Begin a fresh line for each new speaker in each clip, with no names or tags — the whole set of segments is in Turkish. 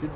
Під...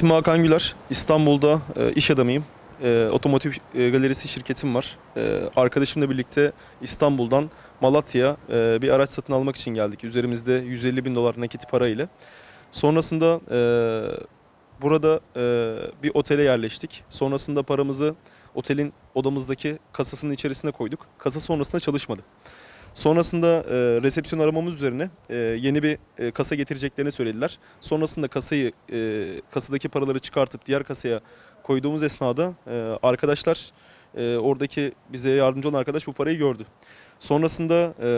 İsmim Hakan Güler. İstanbul'da e, iş adamıyım. E, otomotiv e, galerisi şirketim var. E, arkadaşımla birlikte İstanbul'dan Malatya'ya e, bir araç satın almak için geldik. Üzerimizde 150 bin dolar nakit para ile. Sonrasında e, burada e, bir otele yerleştik. Sonrasında paramızı otelin odamızdaki kasasının içerisine koyduk. Kasa sonrasında çalışmadı. Sonrasında e, resepsiyon aramamız üzerine e, yeni bir e, kasa getireceklerini söylediler. Sonrasında kasayı e, kasadaki paraları çıkartıp diğer kasaya koyduğumuz esnada e, arkadaşlar e, oradaki bize yardımcı olan arkadaş bu parayı gördü. Sonrasında e,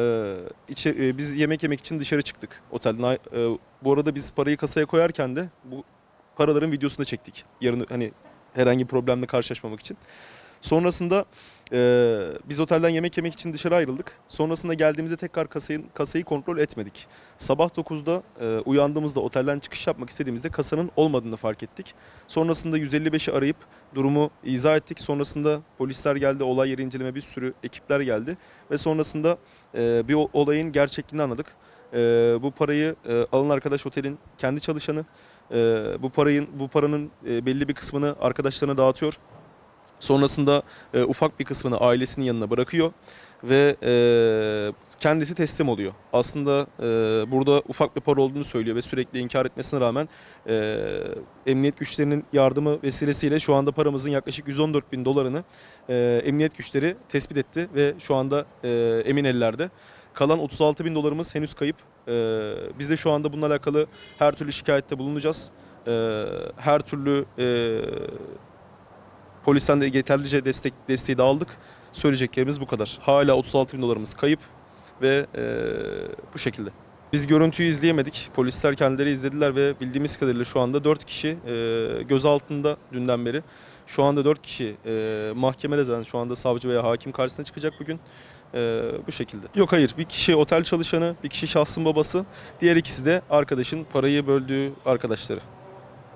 içe, e, biz yemek yemek için dışarı çıktık otelden. E, bu arada biz parayı kasaya koyarken de bu paraların videosunu da çektik. Yarın hani herhangi bir problemle karşılaşmamak için. Sonrasında e, biz otelden yemek yemek için dışarı ayrıldık. Sonrasında geldiğimizde tekrar kasayı, kasayı kontrol etmedik. Sabah 9'da e, uyandığımızda otelden çıkış yapmak istediğimizde kasanın olmadığını fark ettik. Sonrasında 155'i arayıp durumu izah ettik. Sonrasında polisler geldi, olay yeri inceleme bir sürü ekipler geldi. Ve sonrasında e, bir olayın gerçekliğini anladık. E, bu parayı e, alan arkadaş otelin kendi çalışanı. E, bu parayın bu paranın e, belli bir kısmını arkadaşlarına dağıtıyor. Sonrasında e, ufak bir kısmını ailesinin yanına bırakıyor ve e, kendisi teslim oluyor. Aslında e, burada ufak bir para olduğunu söylüyor ve sürekli inkar etmesine rağmen e, emniyet güçlerinin yardımı vesilesiyle şu anda paramızın yaklaşık 114 bin dolarını e, emniyet güçleri tespit etti ve şu anda e, emin ellerde. Kalan 36 bin dolarımız henüz kayıp. E, biz de şu anda bununla alakalı her türlü şikayette bulunacağız. E, her türlü e, Polisten de yeterlice destek desteği de aldık. Söyleyeceklerimiz bu kadar. Hala 36 bin dolarımız kayıp ve eee, bu şekilde. Biz görüntüyü izleyemedik. Polisler kendileri izlediler ve bildiğimiz kadarıyla şu anda 4 kişi eee gözaltında dünden beri. Şu anda 4 kişi eee mahkemede zaten şu anda savcı veya hakim karşısına çıkacak bugün. Eee, bu şekilde. Yok hayır bir kişi otel çalışanı, bir kişi şahsın babası, diğer ikisi de arkadaşın parayı böldüğü arkadaşları.